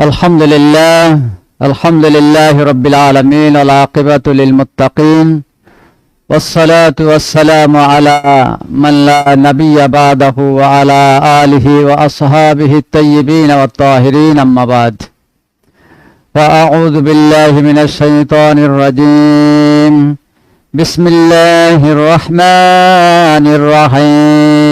الحمد لله الحمد لله رب العالمين والعاقبة للمتقين والصلاة والسلام على من لا نبي بعده وعلى آله وأصحابه الطيبين والطاهرين أما بعد وأعوذ بالله من الشيطان الرجيم بسم الله الرحمن الرحيم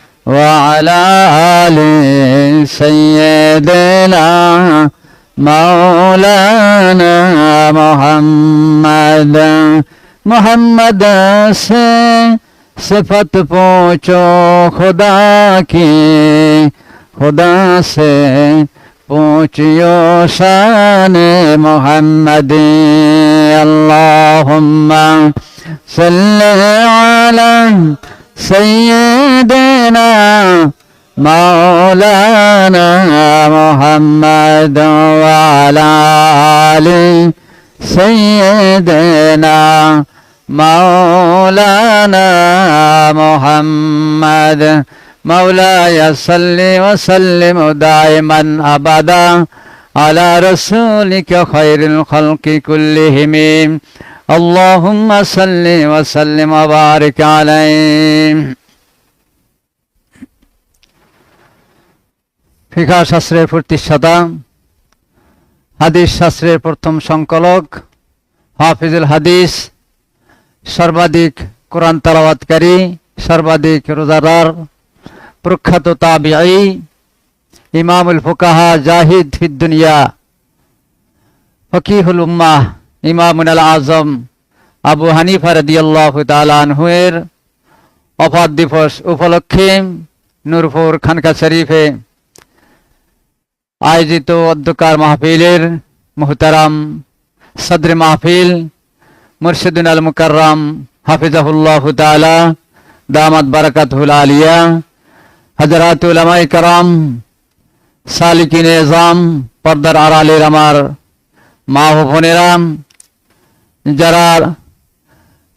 وعلى آل سيدنا مولانا محمد محمد سے صفت پوچھو خدا کی خدا سے پوچھو شان محمد اللہم صلی علیہ سيدنا مولانا محمد وعلى آل سيدنا مولانا محمد مولاي صل وسلم دائما أبدا على رسولك خير الخلق كلهم اللهم صل وسلم وبارك عليه ফিকা শাস্ত্রের প্রতিষ্ঠাতা হাদিস শাস্ত্রের প্রথম সংকলক হাফিজুল হাদিস সর্বাধিক কোরআন তালাবাতকারী সর্বাধিক রোজাদার প্রখ্যাত তাবিআই ইমামুল ফুকাহা জাহিদ ফিদ্দুনিয়া ফকিহুল উম্মাহ ইমামুন আল আজম আবু হানিফা রদিয়াল্লাহ তালানহুয়ের অফাত দিবস উপলক্ষে নূরপুর খানকা শরীফে আয়োজিত অধ্যকার মাহফিলের মোহতারাম সদর মাহফিল মুর্শিদুল আল মুকাররাম হাফিজাহুল্লাহ তালা দামাত বারাকাতুল আলিয়া হজরাত উলামাই সালিকিন এজাম পর্দার আড়ালের আমার মা বোনেরাম যারা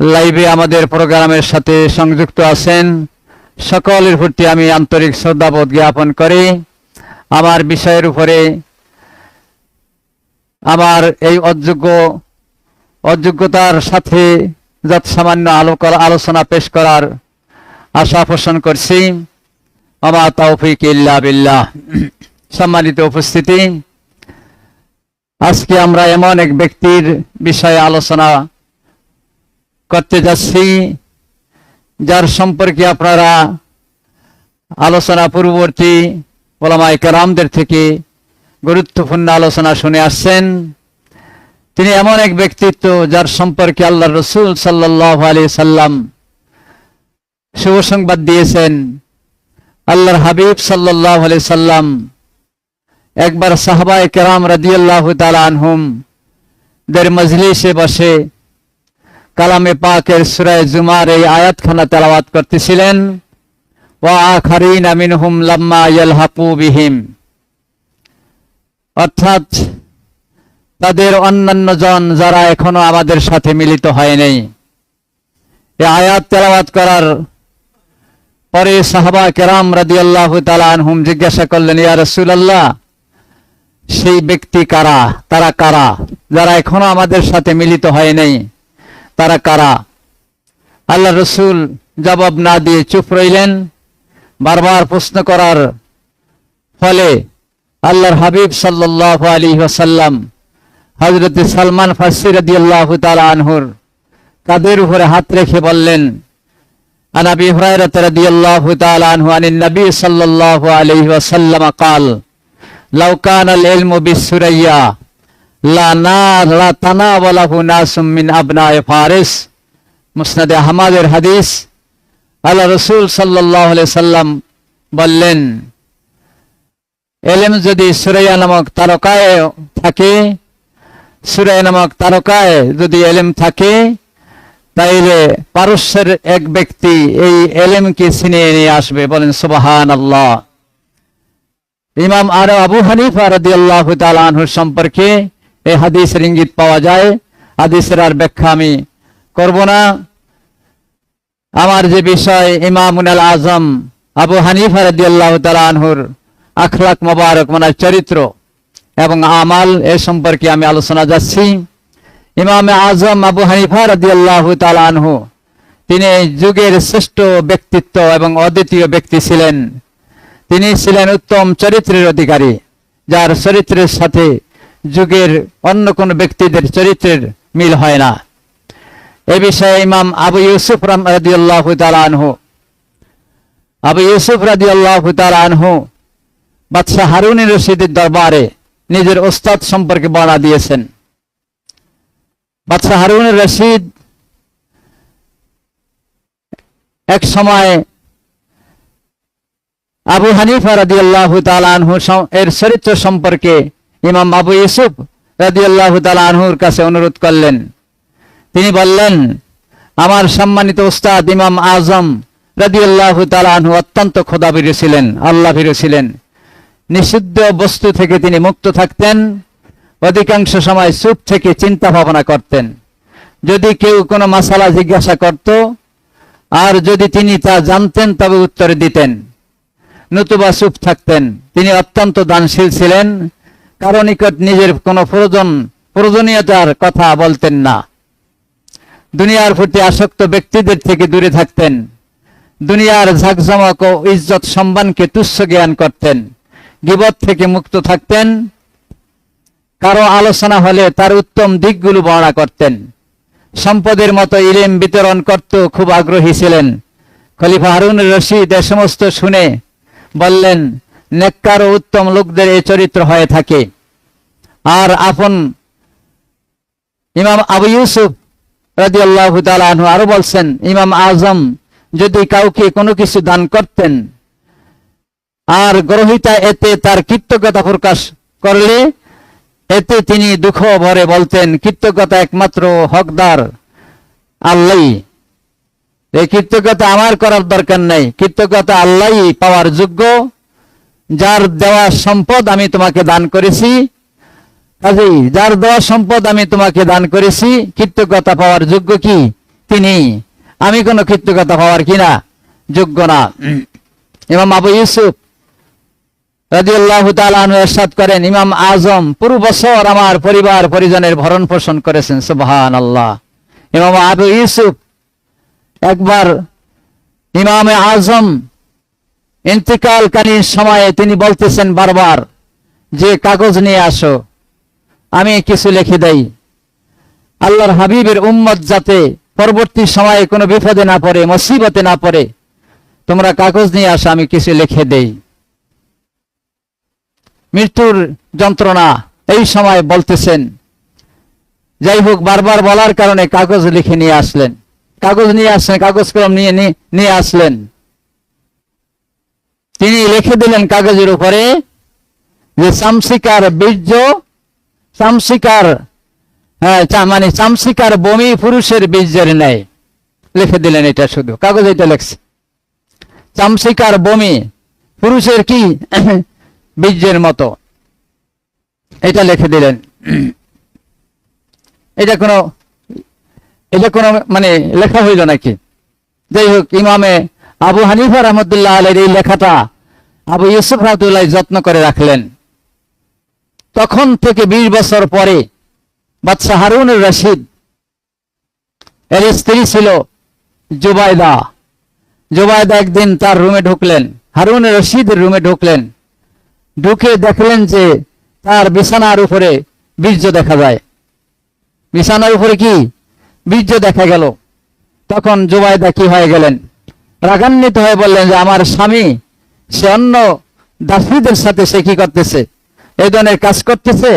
লাইভে আমাদের প্রোগ্রামের সাথে সংযুক্ত আছেন, সকলের প্রতি আমি আন্তরিক শ্রদ্ধাবোধ জ্ঞাপন করি। আমার বিষয়ের উপরে আমার এই অযোগ্য, অযোগ্যতার সাথে যত সামান্য আলোক আলোচনা পেশ করার আশা পোষণ করছি। আমার তৌফিক ইল্লা বিল্লাহ। সম্মানিত উপস্থিতি। আজকে আমরা এমন এক ব্যক্তির বিষয়ে আলোচনা করতে যাচ্ছি, যার সম্পর্কে আপনারা আলোচনা পূর্ববর্তী ওলামাই কেরামদের থেকে গুরুত্বপূর্ণ আলোচনা শুনে আসছেন। তিনি এমন এক ব্যক্তিত্ব যার সম্পর্কে আল্লাহ রসুল সাল্লাহ আলী সাল্লাম শুভ সংবাদ দিয়েছেন। আল্লাহর হাবিব সাল্লাহ আলি সাল্লাম একবার সাহবায় কেরাম রাদিয়াল্লাহু তাআলা আনহুম দের মজলিসে বসে কালামে পাকের সূরা জুমার এই আয়াতখানা তেলাওয়াত করতেছিলেন। ওয়া আখারিনা মিনহুম লাম্মা ইয়ালহাকু বিহিম। অর্থাৎ তাদের অন্যান্য জন যারা এখনও আমাদের সাথে মিলিত হয় নাই। আয়াত তেলাওয়াত করার পরে সাহাবা কেরাম রাদিয়াল্লাহু তাআলা আনহুম জিজ্ঞাসা করলেন, ইয়া রাসূলুল্লাহ সেই ব্যক্তি কারা? তারা কারা? যারা এখনও আমাদের সাথে মিলিত হয় নাই, তারা কারা? আল্লাহ রসুল জবাব না দিয়ে চুপ রইলেন। বারবার প্রশ্ন করার ফলে আল্লাহর হাবিব সাল্লাহ আলী ওসাল্লাম হজরত সালমান ফাসির আল্লাহ আনহুর কাদের উপরে হাত রেখে বললেন আনাবি হরাইরত রাদিয়াল্লাহু তাআলা আনহু আনিন নবী সাল্লাল্লাহু আলাইহি ওয়াসাল্লাম কাল লাউকান আল ইলমু বিসুরাইয়া, লা না, লা তানাওয়ালাহু নাসুম মিন আবনায়ে ফারিস। মুসনাদ আহমদের হাদিস। আল্লাহ রসুল সাল্লাহ সাল্লাম বললেন, এলেম যদি সুরাইয়া নামক তারকায় থাকে, সুরাইয়া নামক তারকায় যদি এলেম থাকে, তাইলে পারস্যের এক ব্যক্তি এই এলেমকে ছিনিয়ে নিয়ে আসবে। বলেন সুবাহান আল্লাহ ইমাম আর আবু হানিফা রাদি আল্লাহ আনহুর সম্পর্কে এই হাদিসের ইঙ্গিত পাওয়া যায়। হাদিসের আর ব্যাখ্যা আমি করব না। আমার যে বিষয় ইমামুন আল আজম আবু হানিফা রাদি আল্লাহ আনহুর আখলাক মোবারক মানার চরিত্র এবং আমাল এ সম্পর্কে আমি আলোচনা যাচ্ছি। ইমাম আজম আবু হানিফা রাদিয়াল্লাহু তাআলা আনহু, তিনি যুগের শ্রেষ্ঠ ব্যক্তিত্ব এবং অদ্বিতীয় ব্যক্তি ছিলেন। তিনি ছিলেন উত্তম চরিত্রের অধিকারী, যার চরিত্রের সাথে যুগের অন্য কোন ব্যক্তিদের চরিত্রের মিল হয় না। এ বিষয়ে ইমাম আবু ইউসুফ আনহু, আবু ইউসুফ রাদিয়াল্লাহু তাআলা আনহু বাদশাহ হারুন রশিদের দরবারে নিজের ওস্তাদ সম্পর্কে বর্ণনা দিয়েছেন। বাদশাহ হারুন রশিদ এক সময় আবু হানিফা রাদি আল্লাহ আনহু এর চরিত্র সম্পর্কে ইমাম আবু ইউসুফ রাদি আল্লাহ আনহুর কাছে অনুরোধ করলেন। তিনি বললেন, আমার সম্মানিত উস্তাদ ইমাম আজম রাদি আল্লাহ আনহু অত্যন্ত খোদাবির ছিলেন, আল্লাহ ছিলেন। নিষিদ্ধ বস্তু থেকে তিনি মুক্ত থাকতেন, অধিকাংশ সময় চুপ থেকে চিন্তা ভাবনা করতেন। যদি কেউ কোনো মাসালা জিজ্ঞাসা করত, আর যদি তিনি তা জানতেন তবে উত্তর দিতেন। নতুবা চুপ থাকতেন। তিনি অত্যন্ত দানশীল ছিলেন, কারও নিকট নিজের কোনো প্রয়োজন, প্রয়োজনীয়তার কথা বলতেন না। দুনিয়ার প্রতি আসক্ত ব্যক্তিদের থেকে দূরে থাকতেন। দুনিয়ার ঝাঁকঝমক ও ইজ্জত সম্মানকে তুচ্ছ জ্ঞান করতেন। গিবত থেকে মুক্ত থাকতেন। কারও আলোচনা হলে তার উত্তম দিকগুলো বর্ণনা করতেন। সম্পদের মতো ইলেম বিতরণ করত খুব আগ্রহী ছিলেন। খলিফা হারুন রশিদ এ সমস্ত শুনে বললেন, নেককার ও উত্তম লোকদের এই চরিত্র হয়ে থাকে। আর আপন ইমাম আবু ইউসুফ রাজি আল্লাহ আরও বলছেন, ইমাম আজম যদি কাউকে কোনো কিছু দান করতেন, আর গ্রহিতা এতে তার কৃতজ্ঞতা প্রকাশ করলে, এতে তিনি দুঃখ ভরে বলতেন, কৃতজ্ঞতা একমাত্র হকদার আল্লাহ এই কৃতজ্ঞতা আমার করার দরকার নেই। কৃতজ্ঞতা আল্লাহ পাওয়ার যোগ্য। যার দেওয়া সম্পদ আমি তোমাকে দান করেছি। কাজেই যার দেওয়া সম্পদ আমি তোমাকে দান করেছি, কৃতজ্ঞতা পাওয়ার যোগ্য কি? তিনি। আমি কোনো কৃতজ্ঞতা পাওয়ার কিনা যোগ্য না। ইমাম আবু ইউসুফ রাজিউল্লাহ তালু করেন, ইমাম আজম পুরো বছর আমার পরিবার পরিজনের ভরণ পোষণ করেছেন সুবহান আল্লাহ ইমাম আবু ইউসুফ একবার ইমামে আজম ইন্তিকালকালীন সময়ে তিনি বলতেছেন বারবার, যে কাগজ নিয়ে আসো, আমি কিছু লিখে দেই। আল্লাহর হাবিবের উম্মত যাতে পরবর্তী সময়ে কোনো বিপদে না পড়ে, মুসিবতে না পড়ে, তোমরা কাগজ নিয়ে আসো, আমি কিছু লিখে দেই। মৃত্যুর যন্ত্রণা এই সময় বলতেছেন। যাই হোক, বারবার বলার কারণে কাগজ লিখে নিয়ে আসলেন। কাগজ নিয়ে আসলেন কাগজ কলম নিয়ে নিয়ে আসলেন। তিনি লিখে দিলেন কাগজের উপরে যে চামসিকার বীর্য চামসিকার হ্যাঁ মানে চামসিকার বমি পুরুষের বীর্যের নেয় লিখে দিলেন এটা শুধু, কাগজ এটা লেখছে। চামসিকার বমি পুরুষের কি বীর্যের মতো। এটা লিখে দিলেন। এটা কোনো এটা কোনো মানে লেখা হইল নাকি? যাই হোক, ইমামে আবু হানিফা রহমদুল্লাহ আলের এই লেখাটা আবু ইউসুফ রহমতুল্লাহ যত্ন করে রাখলেন। তখন থেকে বিশ বছর পরে বাদশাহ হারুন রশিদ, এর স্ত্রী ছিল জুবাইদা জুবাইদা একদিন তার রুমে ঢুকলেন, হারুন রশিদের রুমে ঢুকলেন। ঢুকে দেখলেন যে তার বিছানার উপরে বীর্য দেখা যায়। বিছানার উপরে কি? বীর্য দেখা গেল। তখন জুবাইদা কি হয়ে গেলেন? রাগান্বিত হয়ে বললেন যে, আমার স্বামী, সে অন্য দাসীদের সাথে সে কি করতেছে? এই ধরনের কাজ করতেছে?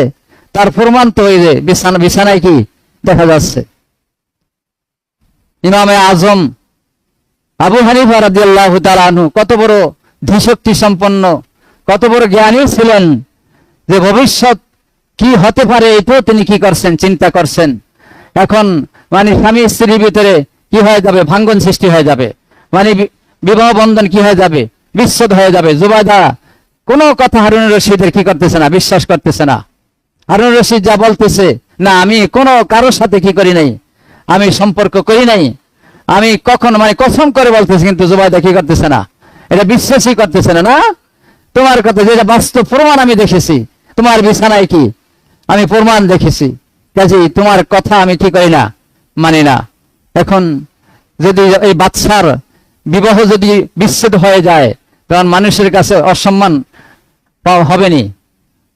তার প্রমাণ তো ওই যে বিছানা, বিছানায় কি দেখা যাচ্ছে? ইমামে আজম আবু হানিফা রাদিয়াল্লাহু তাআলা আনহু কত বড় ধীশক্তি সম্পন্ন, কত বড় জ্ঞানী ছিলেন যে ভবিষ্যৎ কি হতে পারে এটাও তিনি কি করছেন, চিন্তা করছেন। এখন মানে স্বামী স্ত্রীর ভিতরে কি হয়ে যাবে? ভাঙ্গন সৃষ্টি হয়ে যাবে। মানে বিবাহ বন্ধন কি হয়ে যাবে? বিচ্ছেদ হয়ে যাবে। জুবাইদা কোনো কথা হারুন রশিদের কি করতেছে না? বিশ্বাস করতেছে না। হারুন রশিদ যা বলতেছে, না, আমি কোনো কারোর সাথে কি করি নাই। আমি সম্পর্ক করি নাই। আমি কখন মানে কসম করে বলতেছি, কিন্তু জুবাইদা কি করতেছে না? এটা বিশ্বাসই করতেছে না না? তোমার কথা যেটা বাস্তব প্রমাণ আমি দেখেছি। তোমার বিছানায় কি? আমি প্রমাণ দেখেছি। কাজে তোমার কথা আমি কি করি না। মানি না। এখন যদি এই বাচ্চার বিবাহ যদি বিচ্ছেদ হয়ে যায়, তখন মানুষের কাছে অসম্মান হবেনি,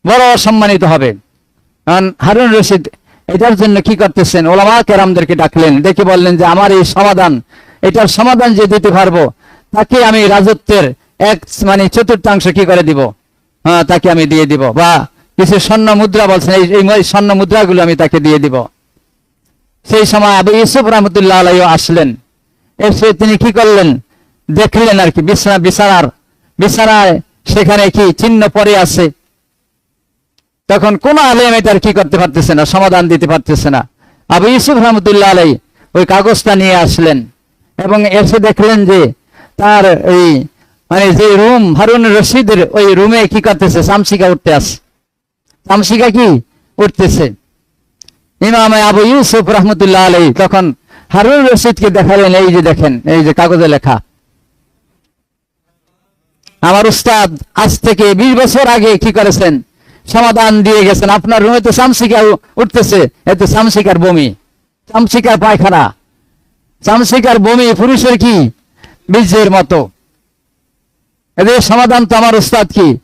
বড় অসম্মানিত হবে। কারণ হারুন রশিদ এটার জন্য কি করতেছেন? ওলামা কেরামদেরকে ডাকলেন দেখে বললেন যে, আমার এই সমাধান, এটার সমাধান যে দিতে পারব, তাকে আমি রাজত্বের এক মানে চতুর্থাংশ কি করে দিব? হ্যাঁ তাকে আমি দিয়ে দিব। বা কিছু স্বর্ণ মুদ্রা বলছেন এই স্বর্ণ মুদ্রাগুলো আমি তাকে দিয়ে দিব। সেই সময় আবু ইউসুফ রহমতুল্লাহ আলাইও আসলেন। এসে তিনি কি করলেন? দেখলেন আর কি, বিছানা, বিছানার, বিছানায় সেখানে কি চিহ্ন পড়ে আছে। তখন কোন আলেম এটার কি করতে পারতেছে না, সমাধান দিতে পারতেছে না। আবু ইউসুফ রহমতুল্লাহ আলাই ওই কাগজটা নিয়ে আসলেন এবং এসে দেখলেন যে তার এই মানে যে রুম, হারুন রশিদের ওই রুমে কি করতেছে? চামচিকা উঠতে আসে চামচিকা কি? উঠতেছে। ইমামে আবু ইউসুফ রহমতুল্লাহ আলাই তখন হারুন রশিদকে দেখালেন, এই যে দেখেন, এই যে কাগজে লেখা। আমার উস্তাদ, আজ থেকে বিশ বছর আগে কি করেছেন? সমাধান দিয়ে গেছেন। আপনার রুমে তো উ- উঠতেছে এতে চামচিকার বমি। চামচিকার পায়খানা। চামচিকার বমি পুরুষের কি? বীজের মতো। এদের সমাধান তো আমার উস্তাদ কি?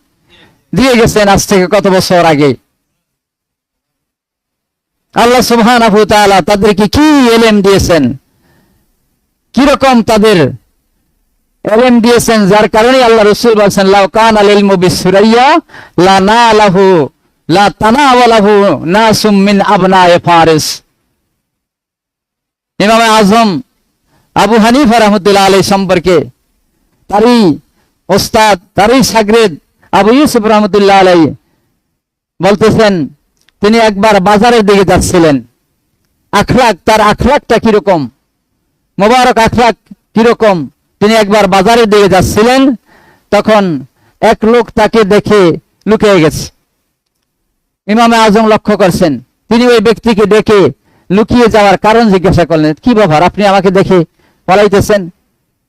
দিয়ে গেছেন আজ থেকে কত বছর আগে। আল্লাহ সুবহানাহু ওয়া তালা তাদেরকে কি এলেম দিয়েছেন? কীরকম তাদের এলেম দিয়েছেন? যার কারণে আল্লাহ রসুল বলছেন, লাউ কান আল ইলমু বিসুরাইয়া লা নালাহু, লা তানাওয়ালাহু নাসুম মিন আবনায়ে ফারিস। ইমাম আজম আবু হানিফা রাহমাতুল্লাহ আলাইহি সম্পর্কে তারই ওস্তাদ, তারই সাগরেদ আবু ইউসুফ রহমতুল্লাহ আলাই বলতেছেন তিনি একবার বাজারের দিকে যাচ্ছিলেন। আখলাক, তার আখলাকটা কীরকম? মোবারক আখলাক কীরকম? তিনি একবার বাজারের দিকে যাচ্ছিলেন, তখন এক লোক তাকে দেখে লুকিয়ে গেছে। ইমামে আজম লক্ষ্য করছেন। তিনি ওই ব্যক্তিকে ডেকে লুকিয়ে যাওয়ার কারণ জিজ্ঞাসা করলেন, কি ব্যাপার, আপনি আমাকে দেখে পলাইতেছেন?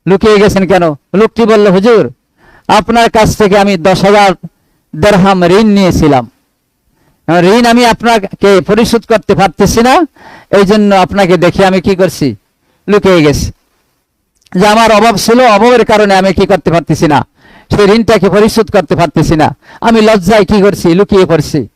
লুকিয়ে গেছেন কেন? লোকটি বলল, হুজুর, আপনার কাছ থেকে আমি দশ হাজার দেড়হাম ঋণ নিয়েছিলাম। ঋণ আমি আপনাকে পরিশোধ করতে পারতেছি না। এই জন্য আপনাকে দেখে আমি কি করছি? লুকিয়ে গেছি। যে আমার অভাব ছিল, অভাবের কারণে আমি কি করতে পারতেছি না। সেই ঋণটাকে পরিশোধ করতে পারতেছি না। আমি লজ্জায় কি করছি? লুকিয়ে পড়ছি।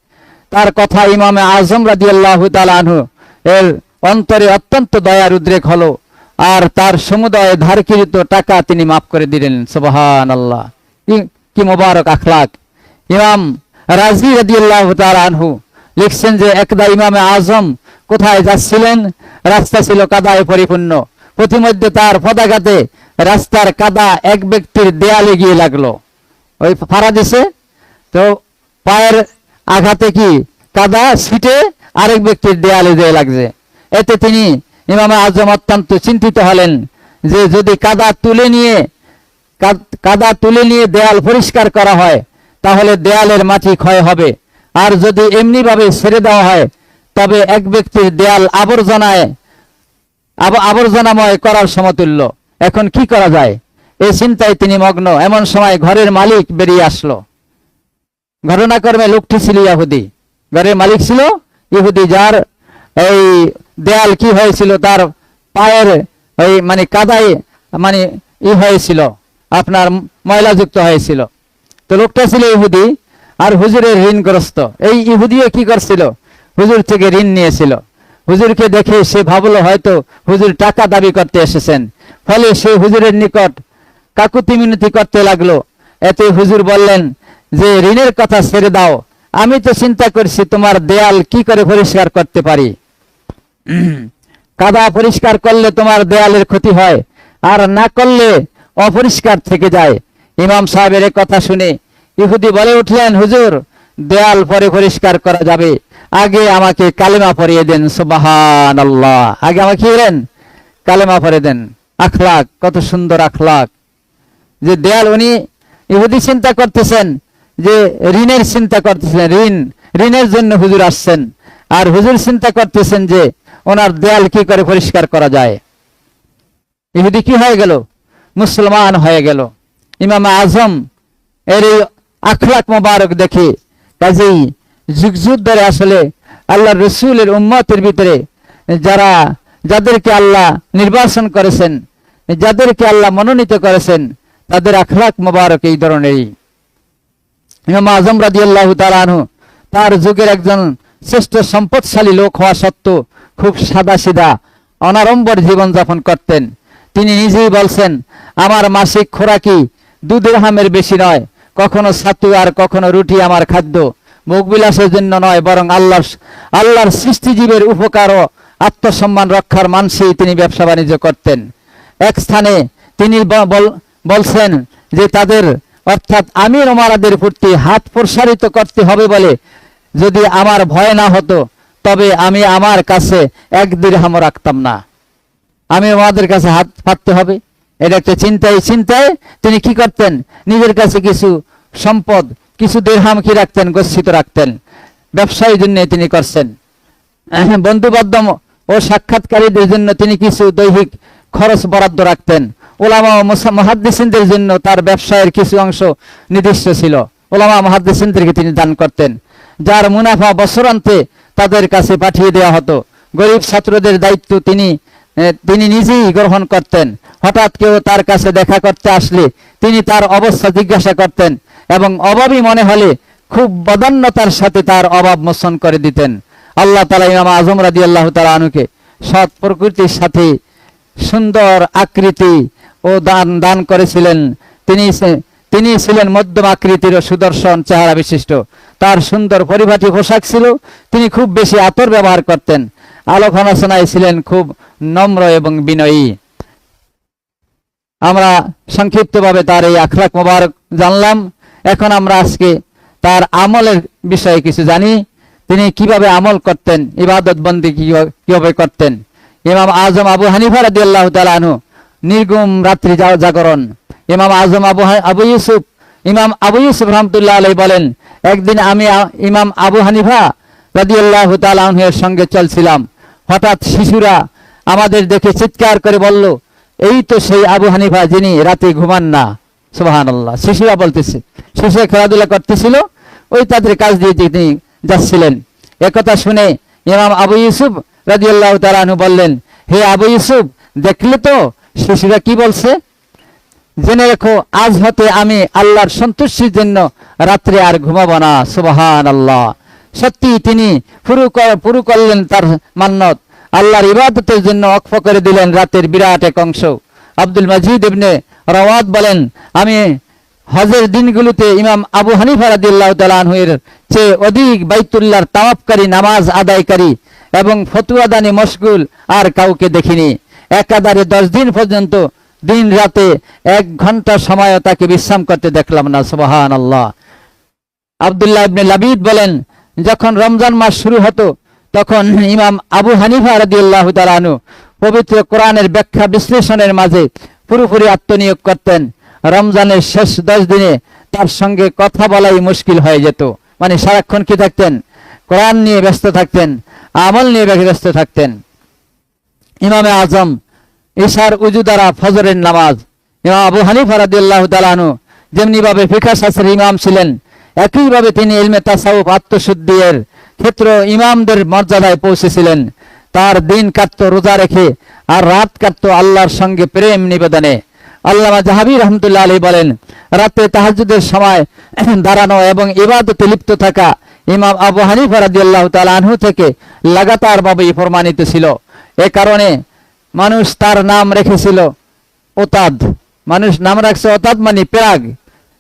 তার কথা ইমামে আজম রাজি আল্লাহ আনহু এর অন্তরে অত্যন্ত দয়ার উদ্রেক হলো। আর তার সমুদায় ধারকৃত টাকা তিনি মাফ করে দিলেন। সুবহান আল্লাহ কি মোবারক আখলাক। ইমাম রাজি রাজি আল্লাহ আনহু। লিখছেন যে, একদা ইমামে আজম কোথায় যাচ্ছিলেন? রাস্তা ছিল কাদায় পরিপূর্ণ। প্রতিমধ্যে তার পদাঘাতে রাস্তার কাদা এক ব্যক্তির দেয়ালে গিয়ে লাগল। ওই ফাড়া দিছে তো পায়ের আঘাতে কি কাদা ছিটে আরেক ব্যক্তির দেয়ালে যেয়ে লাগছে। এতে তিনি ইমামে আজম অত্যন্ত চিন্তিত হলেন যে, যদি কাদা তুলে নিয়ে কাদা তুলে নিয়ে দেয়াল পরিষ্কার করা হয় তাহলে দেয়ালের মাটি ক্ষয় হবে। আর যদি এমনি ভাবে ছেড়ে দেওয়া হয়, তবে এক ব্যক্তির দেয়াল আবর্জনায় আব- আবর্জনাময় করার সমতুল্য। এখন কি করা যায়? এই চিন্তায় তিনি মগ্ন। এমন সময় ঘরের মালিক বেরিয়ে আসলো। ঘটনাক্রমে লোকটি ছিল ইহুদি। ঘরের মালিক ছিল ইহুদি, যার এই দেয়াল কি হয়েছিল? তার পায়ের ওই মানে কাদায় মানে ই হয়েছিল। আপনার ময়লাযুক্ত হয়েছিল। তো লোকটা ছিল ইহুদি আর হুজুরের ঋণগ্রস্ত। এই ইহুদিও কি করছিল? হুজুর থেকে ঋণ নিয়েছিল। হুজুরকে দেখে সে ভাবলো হয়তো হুজুর টাকা দাবি করতে এসেছেন। ফলে সে হুজুরের নিকট কাকুতি মিনতি করতে লাগল। এতে হুজুর বললেন, যে ঋণের কথা ছেড়ে দাও। আমি তো চিন্তা করছি তোমার দেয়াল কি করে পরিষ্কার করতে পারি? কাদা পরিষ্কার করলে তোমার দেয়ালের ক্ষতি হয়, আর না করলে অপরিষ্কার থেকে যায়। ইমাম সাহেবের কথা শুনে ইহুদি বলে উঠলেন, হুজুর, দেয়াল পরে পরিষ্কার করা যাবে। আগে আমাকে কালেমা পরিয়ে দেন সুবাহান আল্লাহ আগে আমাকে দেন কালেমা পরে দেন। আখলাক, কত সুন্দর আখলাক। যে দেয়াল উনি ইহুদি চিন্তা করতেছেন, যে ঋণের চিন্তা করতেছেন, ঋণ, ঋণের জন্য হুজুর আসছেন। আর হুজুর চিন্তা করতেছেন যে ওনার দেয়াল কি করে পরিষ্কার করা যায়। ইহুদি কি হয়ে গেল? মুসলমান হয়ে গেল। ইমাম আজম, এর এই আখলাক মোবারক দেখে কাজেই যুগ যুগ ধরে আসলে আল্লাহ রসুলের উম্মতের ভিতরে যারা, যাদেরকে আল্লাহ নির্বাচন করেছেন, যাদেরকে আল্লাহ মনোনীত করেছেন, তাদের আখলাক মোবারক এই ধরনেরই। ইমাম আজম রাজি আল্লাহ তার যুগের একজন শ্রেষ্ঠ সম্পদশালী লোক হওয়া সত্ত্বেও খুব সাদা সিধা অনাড়ম্বর জীবনযাপন করতেন। তিনি নিজেই বলছেন, আমার মাসিক খোরাকি দু হামের বেশি নয়। কখনো ছাতু আর কখনো রুটি আমার খাদ্য। মুখবিলাসের জন্য নয়, বরং আল্লাহর আল্লাহর সৃষ্টিজীবের উপকার ও আত্মসম্মান রক্ষার মানসেই তিনি ব্যবসা বাণিজ্য করতেন। এক স্থানে তিনি বল- বলছেন যে তাদের, অর্থাৎ আমির ওমারাদের প্রতি হাত প্রসারিত করতে হবে বলে যদি আমার ভয় না হতো, তবে আমি আমার কাছে এক দিরহামও রাখতাম না। আমি আমাদের কাছে হাত পাততে হবে। এটা একটা চিন্তায় চিন্তায় তিনি কি করতেন? নিজের কাছে কিছু সম্পদ, কিছু দেড়হাম কি রাখতেন, গচ্ছিত রাখতেন। ব্যবসায়ী জন্য তিনি করছেন। বন্ধু বান্ধব ও সাক্ষাৎকারীদের জন্য তিনি কিছু দৈহিক খরচ বরাদ্দ রাখতেন। ওলামা ও জন্য তার ব্যবসায়ের কিছু অংশ নির্দিষ্ট ছিল। ওলামা মহাদ্দিসিনদেরকে তিনি দান করতেন। যার মুনাফা বছরান্তে তাদের কাছে পাঠিয়ে দেওয়া হতো। গরিব ছাত্রদের দায়িত্ব তিনি তিনি নিজেই গ্রহণ করতেন। হঠাৎ কেউ তার কাছে দেখা করতে আসলে তিনি তার অবস্থা জিজ্ঞাসা করতেন এবং অভাবী মনে হলে খুব বদান্যতার সাথে তার অভাব মোচন করে দিতেন। আল্লাহ তালা ইমাম আজম রাদি আল্লাহ তালা আনুকে সৎ প্রকৃতির সাথে সুন্দর আকৃতি ও দান দান করেছিলেন। তিনি তিনি ছিলেন মধ্যম আকৃতির সুদর্শন চেহারা বিশিষ্ট। তার সুন্দর পরিপাটি পোশাক ছিল, তিনি খুব বেশি আতর ব্যবহার করতেন। আলোচনায় ছিলেন খুব নম্র এবং বিনয়ী। আমরা সংক্ষিপ্তভাবে তার এই আখলাক মোবারক জানলাম। এখন আমরা আজকে তার আমলের বিষয়ে কিছু জানি। তিনি কীভাবে আমল করতেন, ইবাদত বন্দি কীভাবে করতেন। ইমাম আজম আবু হানিফা রাদি আল্লাহ তালানু নির্গুম রাত্রি জাগরণ। ইমাম আজম আবু আবু ইউসুফ ইমাম আবু ইউসুফ রহমতুল্লাহ আলাই বলেন, একদিন আমি ইমাম আবু হানিফা রাদি আল্লাহ সঙ্গে চলছিলাম। হঠাৎ শিশুরা আমাদের দেখে চিৎকার করে বলল, এই তো সেই আবু হানিফা যিনি রাতে ঘুমান না। সুবাহান আল্লাহ শিশুরা বলতেছে শিশুরা খেলাধুলা করতেছিল, ওই তাদের কাজ দিয়ে তিনি যাচ্ছিলেন। একথা শুনে ইমাম আবু ইউসুফ রাজিয়াল্লাহ তালানু বললেন, হে আবু ইউসুফ, দেখলে তো শিশুরা কি বলছে? জেনে রেখো, আজ হতে আমি আল্লাহর সন্তুষ্টির জন্য রাত্রে আর ঘুমাবো না। সুবাহান আল্লাহ সত্যি তিনি পুরু পুরু করলেন তার মান্নত। আল্লাহর ইবাদতের জন্য অক্ষ করে দিলেন রাতের বিরাট এক অংশ। আব্দুল মাজিদ ইবনে রওয়াত বলেন, আমি হজের দিনগুলোতে ইমাম আবু হানিফা রাদিয়াল্লাহ তাআলার চেয়ে অধিক বাইতুল্লাহর তাওয়াফকারী, নামাজ আদায়কারী এবং ফতুয়াদানি মশগুল আর কাউকে দেখিনি। একাধারে দশ দিন পর্যন্ত দিন রাতে এক ঘণ্টা সময় তাকে বিশ্রাম করতে দেখলাম না সুবাহান আল্লাহ আবদুল্লাহ ইবনে লাবিদ বলেন যখন রমজান মাস শুরু হতো, তখন ইমাম আবু হানিফা রাদিয়াল্লাহু তাআলা আনহু পবিত্র কোরআনের ব্যাখ্যা বিশ্লেষণের মাঝে পুরোপুরি আত্মনিয়োগ করতেন। রমজানের শেষ দশ দিনে তার সঙ্গে কথা বলাই মুশকিল হয়ে যেত। মানে সারাক্ষণ কি থাকতেন? কোরআন নিয়ে ব্যস্ত থাকতেন, আমল নিয়ে ব্যস্ত থাকতেন। ইমামে আজম ঈশার উজু দ্বারা ফজরের নামাজ, ইমাম আবু হানিফা আনহু যেমনি ভাবে ফিকাহ শাস্ত্রের ইমাম ছিলেন একইভাবে তিনি ইলমে তাসাউফ, আত্মশুদ্ধির ক্ষেত্র ইমামদের মর্যাদায় পৌঁছেছিলেন। তার দিন কাটত রোজা রেখে আর রাত কাটত আল্লাহর সঙ্গে প্রেম নিবেদনে। আল্লামা জাহাবি রহমতুল্লাহ আলী বলেন, রাতে তাহাজুদের সময় দাঁড়ানো এবং ইবাদতে লিপ্ত থাকা ইমাম আবু হানিফা তাআলা আনহু থেকে লাগাতার ভাবে প্রমাণিত ছিল। এ কারণে মানুষ তার নাম রেখেছিল ওতাদ। মানুষ নাম রাখছে ওতাদ মানে প্রাগ।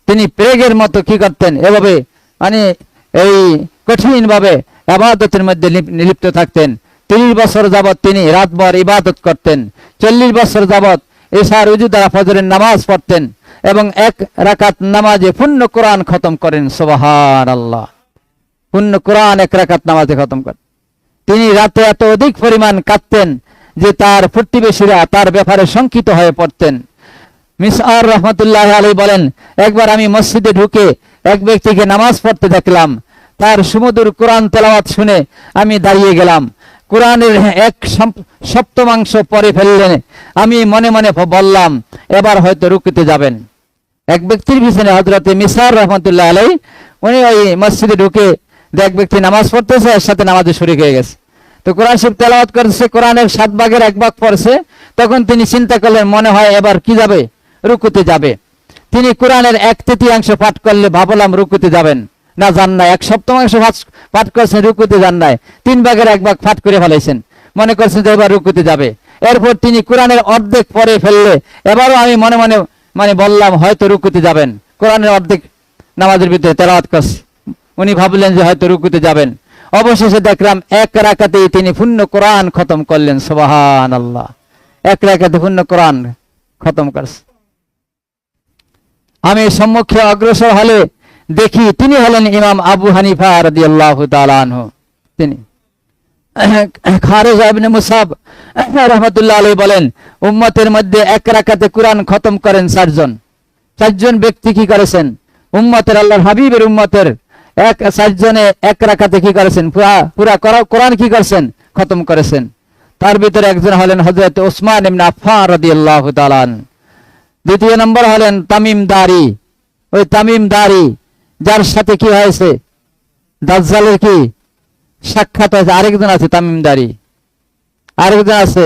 তিনি প্রেগের মতো কি করতেন? এভাবে মানে এই কঠিন ভাবে আবাদতের মধ্যে লিপ- লিপ্ত থাকতেন। তিরিশ বছর যাবৎ তিনি রাতভর ইবাদত করতেন। চল্লিশ বছর যাবৎ এশার উজু ফজরের নামাজ পড়তেন এবং এক রাকাত নামাজে পূর্ণ কোরআন খতম করেন। সোবাহান আল্লাহ পূর্ণ কোরআন এক রাকাত নামাজে খতম করেন। তিনি রাতে এত অধিক পরিমাণ কাঁদতেন যে তার প্রতিবেশীরা তার ব্যাপারে শঙ্কিত হয়ে পড়তেন। মিসআর রহমতুল্লাহ আলী বলেন, একবার আমি মসজিদে ঢুকে এক ব্যক্তিকে নামাজ পড়তে দেখলাম। তার সুমধুর কোরআন তেলাওয়াত শুনে আমি দাঁড়িয়ে গেলাম। কোরআনের এক সপ্তমাংশ পরে ফেললেন। আমি মনে মনে বললাম, এবার হয়তো রুকুতে যাবেন। এক ব্যক্তির পিছনে হজরতে মিসার রহমতুল্লাহ আলাই উনি ওই মসজিদে ঢুকে এক ব্যক্তি নামাজ পড়তেছে, এর সাথে নামাজে শরিক হয়ে গেছে। তো কোরআন শিব তেলাওয়াত করছে, কোরআনের সাত ভাগের এক ভাগ পড়ছে। তখন তিনি চিন্তা করলেন, মনে হয় এবার কি যাবে? রুকুতে যাবে। তিনি কোরআনের এক তৃতীয়াংশ পাঠ করলে ভাবলাম রুকুতে যাবেন। না, যান না এক সপ্তমাংশ পাঠ- করছেন, রুকুতে যান নাই। তিন ভাগের এক ভাগ পাঠ করে ফেলাইছেন। মনে করছেন যে এবার রুকুতে যাবে। এরপর তিনি কোরআনের অর্ধেক পরে ফেললে, এবারও আমি মনে মনে মানে বললাম, হয়তো রুকুতে যাবেন। কোরআনের অর্ধেক নামাজের ভিতরে তেলাওয়াত করছে। উনি ভাবলেন যে হয়তো রুকুতে যাবেন। অবশেষে দেখলাম, এক রাকাতেই তিনি পূর্ণ কোরআন খতম করলেন। সুবহান আল্লাহ এক রাকাতে পূর্ণ কোরআন খতম করছে। আমি সম্মুখে অগ্রসর হলে দেখি তিনি হলেন ইমাম আবু হানিফা রাদিয়াল্লাহু তাআলা আনহু। তিনি। খারেজ মুসাব রাহমাতুল্লাহ আলাইহি বলেন, উম্মতের মধ্যে এক খতম করেন চারজন। ব্যক্তি করেছেন? হাবিবের উম্মতের এক এক করেছেন? পুরা পুরা করেছেন? খতম করেছেন। তার ভিতরে একজন হলেন হযরত ওসমান রাদিয়াল্লাহু তাআলা আনহু। দ্বিতীয় নম্বর হলেন তামিম দারি। ওই তামিম দারি, যার সাথে কি হয়েছে? দাজ্জালের কি সাক্ষাৎ হয়েছে? আরেকজন আছে তামিম দারি। আরেকজন আছে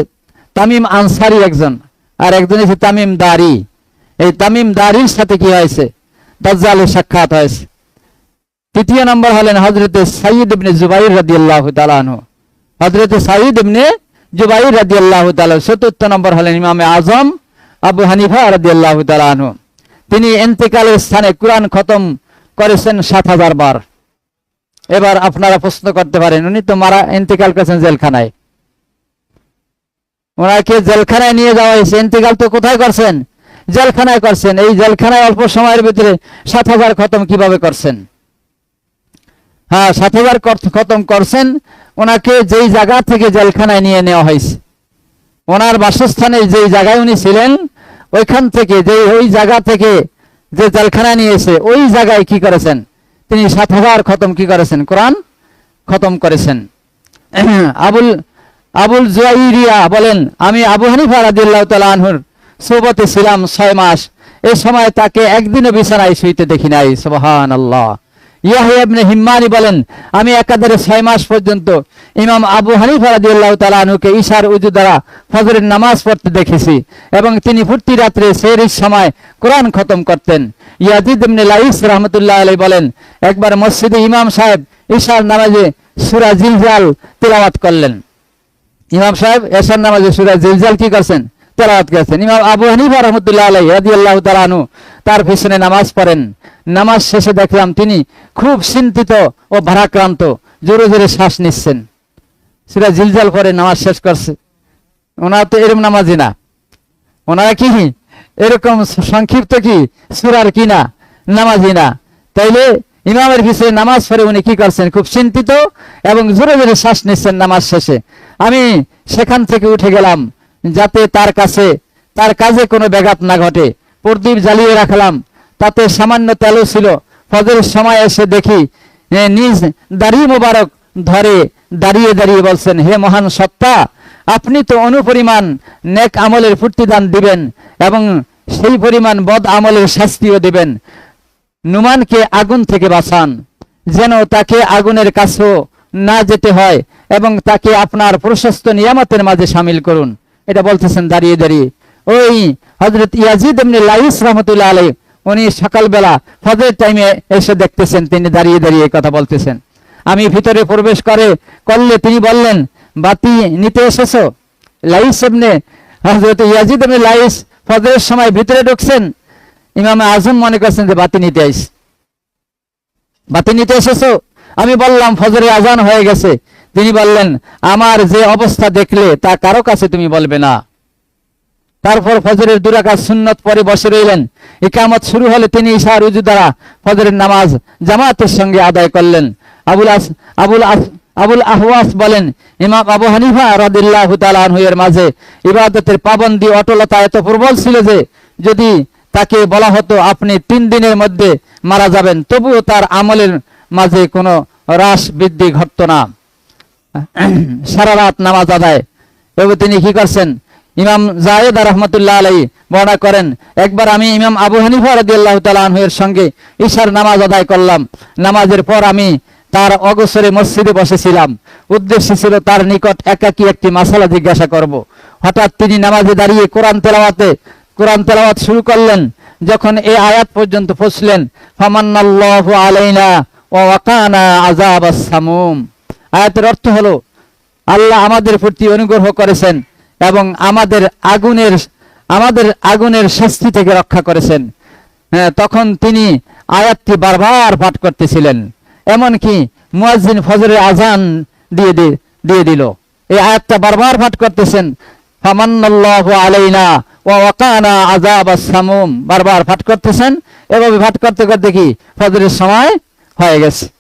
তামিম আনসারি একজন, আর একজন আছে তামিম দারি। এই তামিম দারির সাথে কি হয়েছে? দাজ্জালের সাক্ষাৎ হয়েছে। তৃতীয় নম্বর হলেন হজরতে সাইদ ইবনে জুবাইর রাদিয়াল্লাহু তাআলা আনহু। হজরতে সাইদ ইবনে জুবাইর রাদিয়াল্লাহু তাআলা চতুর্থ নম্বর হলেন ইমামে আজম আবু হানিফা রাদিয়াল্লাহু তাআলা আনহু। তিনি ইন্তেকালের স্থানে কোরআন খতম করেছেন সাত হাজার বার। এবার আপনারা প্রশ্ন করতে পারেন, উনি তো মারা ইন্তেকাল করেছেন জেলখানায়। ওনাকে জেলখানায় নিয়ে যাওয়া হয়েছে। ইন্তেকাল তো কোথায় করছেন? জেলখানায় করছেন। এই জেলখানায় অল্প সময়ের ভিতরে সাত হাজার খতম কীভাবে করছেন? হ্যাঁ সাত হাজার খতম করছেন। ওনাকে যেই জায়গা থেকে জেলখানায় নিয়ে নেওয়া হয়েছে। ওনার বাসস্থানে যেই জায়গায় উনি ছিলেন, ওইখান থেকে যে ওই জায়গা থেকে যে জেলখানায় নিয়েছে, ওই জায়গায় কি করেছেন? তিনি সাত হাজার খতম কি করেছেন? কোরআন খতম করেছেন। আবুল আবুল জুয়াইরিয়া বলেন, আমি আবু হানিফা আনহুর সোবতে ছিলাম ছয় মাস। এ সময় তাকে একদিনও বিছানায় শুইতে দেখি নাই। সুবহানাল্লাহ। ইয়াহিয়া ইবনে হিম্মানি বলেন, আমি একাধারে ছয় মাস পর্যন্ত ইমাম আবু হানিফা রাদিয়াল্লাহু তাআলা আনহুকে ঈশার উজু দ্বারা ফজরের নামাজ পড়তে দেখেছি এবং তিনি প্রতি রাত্রে সেহরির সময় কোরআন খতম করতেন। ইয়াজিদ ইবনে লাইস রাহমাতুল্লাহ আলাইহি বলেন, একবার মসজিদে ইমাম সাহেব ঈশার নামাজে সূরা জিলজাল তেলাওয়াত করলেন। ইমাম সাহেব এশার নামাজে সূরা জিলজাল কি করছেন? তেলাওয়াত করেছেন। ইমাম আবু হানিফা রাহমাতুল্লাহ আলাইহি রাদিয়াল্লাহু তাআলা আনহু তার পিছনে নামাজ পড়েন। নামাজ শেষে দেখলাম তিনি খুব চিন্তিত ও ভারাক্রান্ত, জোরে জোরে শ্বাস নিচ্ছেন। সূরা জিলজাল করে নামাজ শেষ করছে। ওনারা তো এরকম নামাজি না। ওনারা কি? এরকম সংক্ষিপ্ত কি? সুরার কি না? নামাজি না। তাইলে ইমামের পিছনে নামাজ পড়ে উনি কি করছেন? খুব চিন্তিত এবং জোরে জোরে শ্বাস নিচ্ছেন নামাজ শেষে। আমি সেখান থেকে উঠে গেলাম। যাতে তার কাছে, তার কাজে কোনো ব্যাঘাত না ঘটে। প্রদীপ জ্বালিয়ে রাখলাম। তাতে সামান্য তেলও ছিল। ফজরের সময় এসে দেখি নিজ দাড়ি মোবারক ধরে দাঁড়িয়ে দাঁড়িয়ে বলছেন, হে মহান সত্তা, আপনি তো অনুপরিমাণ নেক আমলের ফুর্তিদান দিবেন এবং সেই পরিমাণ বদ আমলের শাস্তিও দিবেন। নুমানকে আগুন থেকে বাঁচান। যেন তাকে আগুনের কাছেও না যেতে হয় এবং তাকে আপনার প্রশস্ত নিয়ামতের মাঝে সামিল করুন। এটা বলতেছেন, দাঁড়িয়ে দাঁড়িয়ে। ওই হজরত ইয়াজিদ এমনি লাইস রহমতুল্লাহ আলাই উনি সকালবেলা ফজরের টাইমে এসে দেখতেছেন, তিনি দাঁড়িয়ে দাঁড়িয়ে কথা বলতেছেন। আমি ভিতরে প্রবেশ করে করলে তিনি বললেন, বাতি নিতে এসেছ? লাইস এমনি হজরত ইয়াজিদ এমনি লাইস ফজরের সময় ভিতরে ঢুকছেন। ইমামে আজম মনে করছেন যে বাতি নিতে আইস। বাতি নিতে এসেছ? আমি বললাম, ফজরে আজান হয়ে গেছে। তিনি বললেন, আমার যে অবস্থা দেখলে তা কারও কাছে তুমি বলবে না। তারপর ফজরের দুরাকাত সুন্নত পরে বসে রইলেন। ইকামত শুরু হলে তিনি ঈশা রুজু দ্বারা ফজরের নামাজ জামাতের সঙ্গে আদায় করলেন। আবুল আস আবুল আস, আবুল আহওয়াস বলেন, ইমাম আবু হানিফা রাদিল্লাহু এর মাঝে ইবাদতের পাবন্দি অটলতা এত প্রবল ছিল যে, যদি তাকে বলা হতো, আপনি তিন দিনের মধ্যে মারা যাবেন, তবুও তার আমলের মাঝে কোনো হ্রাস বৃদ্ধি ঘটতো না। সারা রাত নামাজ আদায়। এবং তিনি কি করছেন? ইমাম জায়েদ রহমতুল্লাহ আলাই বর্ণনা করেন, একবার আমি ইমাম আবু হানিফা রাদিয়াল্লাহু এর সঙ্গে ঈশার নামাজ আদায় করলাম। নামাজের পর আমি তার অগসরে মসজিদে বসেছিলাম। উদ্দেশ্য ছিল তার নিকট একাকী একটি মাসালা জিজ্ঞাসা করব। হঠাৎ তিনি নামাজে দাঁড়িয়ে কোরআন তেলাওয়াতে, কোরআন তেলাওয়াত শুরু করলেন। যখন এই আয়াত পর্যন্ত পৌঁছলেন, ফামান্নাল্লাহু আলাইনা ওয়া ওয়াকানা আযাবাস সামুম। আয়াতের অর্থ হলো আল্লাহ আমাদের প্রতি অনুগ্রহ করেছেন এবং আমাদের আগুনের আমাদের আগুনের শাস্তি থেকে রক্ষা করেছেন। হ্যাঁ, তখন তিনি আয়াতটি বারবার পাঠ করতেছিলেন। এমনকি মুয়াজ্জিন ফজরের আজান দিয়ে দিয়ে দিল। এই আয়াতটা বারবার পাঠ করতেছেন। ফামান্নাল্লাহু আলাইনা ওয়া ওয়াকানা আযাবাস সামুম। বারবার পাঠ করতেছেন। এভাবে পাঠ করতে করতে কি ফজরের সময় হয়ে গেছে।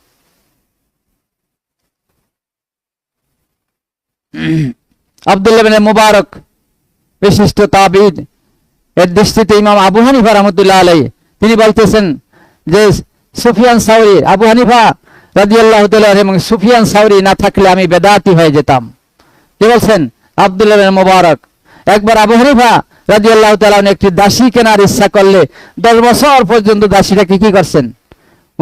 আব্দুল্লাহ বিন মুবারক, বিশিষ্ট তাবিদ। এর দৃষ্টিতে ইমাম আবু হানিফা রহমতুল্লাহ আলাই তিনি বলতেছেন যে সুফিয়ান সাউরি, আবু হানিফা রাদিয়াল্লাহু তাআলা এবং সুফিয়ান সাউরি না থাকলে আমি বেদাতি হয়ে যেতাম। কি বলছেন? আব্দুল্লাহ মুবারক। একবার আবু হানিফা তাআলা উনি একটি দাসী কেনার ইচ্ছা করলে দশ বছর পর্যন্ত দাসীটাকে কি করছেন?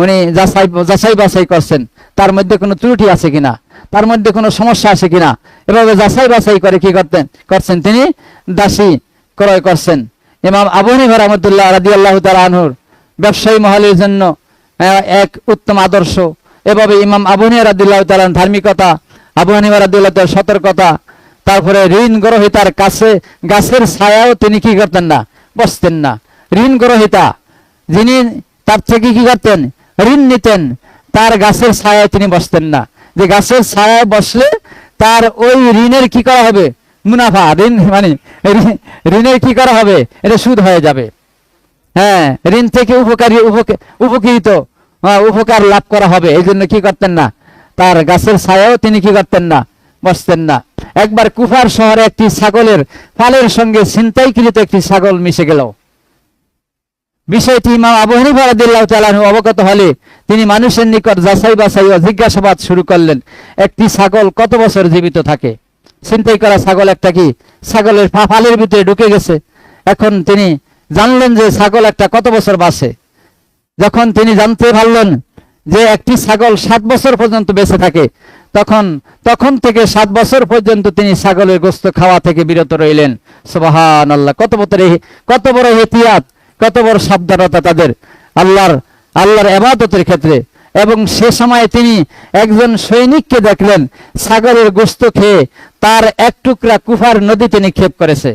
উনি যাচাই যাচাই বাছাই করছেন। তার মধ্যে কোনো ত্রুটি আছে কিনা? তার মধ্যে কোনো সমস্যা আছে কিনা? এভাবে যাচাই বাছাই করে কি করতেন? করছেন তিনি দাসী ক্রয় করছেন। ইমাম আবু হানিফা রহমতুল্লাহ রাদিয়াল্লাহু তাআলা আনহুর ব্যবসায়ী মহলের জন্য এক উত্তম আদর্শ। এভাবে ইমাম আবু হানিফা রাদিয়াল্লাহু তাআলার ধার্মিকতা, আবু হানিফা রাদিয়াল্লাহু তাআলার সতর্কতা, তারপরে ঋণ গ্রহিতার কাছে, গাছের ছায়াও তিনি কি করতেন না? বসতেন না। ঋণ গ্রহিতা, যিনি তার থেকে কি করতেন? ঋণ নিতেন, তার গাছের ছায়ায় তিনি বসতেন না। যে গাছের ছায়ায় বসলে তার ওই ঋণের কি করা হবে? মুনাফা, ঋণ মানে ঋণ- ঋণের কি করা হবে? এটা সুদ হয়ে যাবে। হ্যাঁ ঋণ থেকে উপকারী উপকৃত উপকার লাভ করা হবে। এই জন্য কি করতেন না? তার গাছের ছায়াও তিনি কি করতেন না? বসতেন না। একবার কুফার শহরে একটি ছাগলের ফালের সঙ্গে ছিনতাইকৃত একটি ছাগল মিশে গেল। বিষয়টি ইমাম আবু হানিফা রাদিয়াল্লাহু তাআলা আনহু অবগত হলে তিনি মানুষের নিকট যাচাই বাছাই ও জিজ্ঞাসাবাদ শুরু করলেন, একটি ছাগল কত বছর জীবিত থাকে? ছিনতাই করা ছাগল একটা কি? ছাগলের ফা- ফালের ভিতরে ঢুকে গেছে। এখন তিনি জানলেন যে ছাগল একটা কত বছর বাঁচে যখন তিনি জানতে পারলেন যে একটি ছাগল সাত বছর পর্যন্ত বেঁচে থাকে, তখন তখন থেকে সাত বছর পর্যন্ত তিনি ছাগলের গোস্ত খাওয়া থেকে বিরত রইলেন। সুবাহান আল্লাহ কত বড় কত বড় এহতিয়াত। কত বড় সাবধানতা তাদের। আল্লাহর আল্লাহর এবাদতের ক্ষেত্রে। এবং সে সময় তিনি একজন সৈনিককে দেখলেন সাগরের গোস্ত খেয়ে তার এক টুকরা কুফার নদীতে নিক্ষেপ করেছে।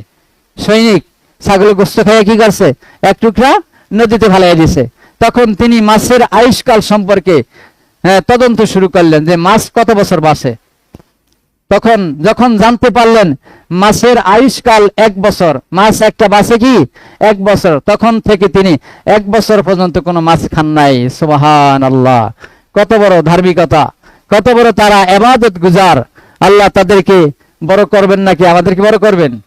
সৈনিক ছাগলের গোস্ত খেয়ে কি করছে? এক টুকরা নদীতে ফেলাই দিছে। তখন তিনি মাছের আয়ুষ্কাল সম্পর্কে হ্যাঁ, তদন্ত শুরু করলেন যে মাছ কত বছর বাঁচে। তখন যখন জানতে পারলেন মাছের আয়ুষ্কাল এক বছর মাছ একটা বাসে কি? এক বছর। তখন থেকে তিনি এক বছর পর্যন্ত কোনো মাছ খান নাই। সুবাহান আল্লাহ কত বড় ধার্মিকতা। কত বড় তারা এবাদত গুজার। আল্লাহ তাদেরকে বড় করবেন নাকি আমাদেরকে বড় করবেন?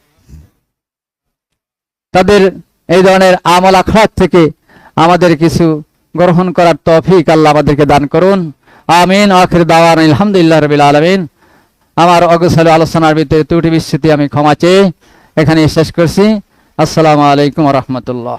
তাদের এই ধরনের আমল আখড়াত থেকে আমাদের কিছু গ্রহণ করার তৌফিক আল্লাহ আমাদেরকে দান করুন। আমিন। আখির দাওয়ান। আলহামদুলিল্লাহ রবিল আলমিন। আমার অগোছালো আলোচনার ভিতরে ত্রুটি বিস্তৃতি আমি ক্ষমা চেয়ে এখানে শেষ করছি। আসসালামু আলাইকুম রহমতুল্লাহ।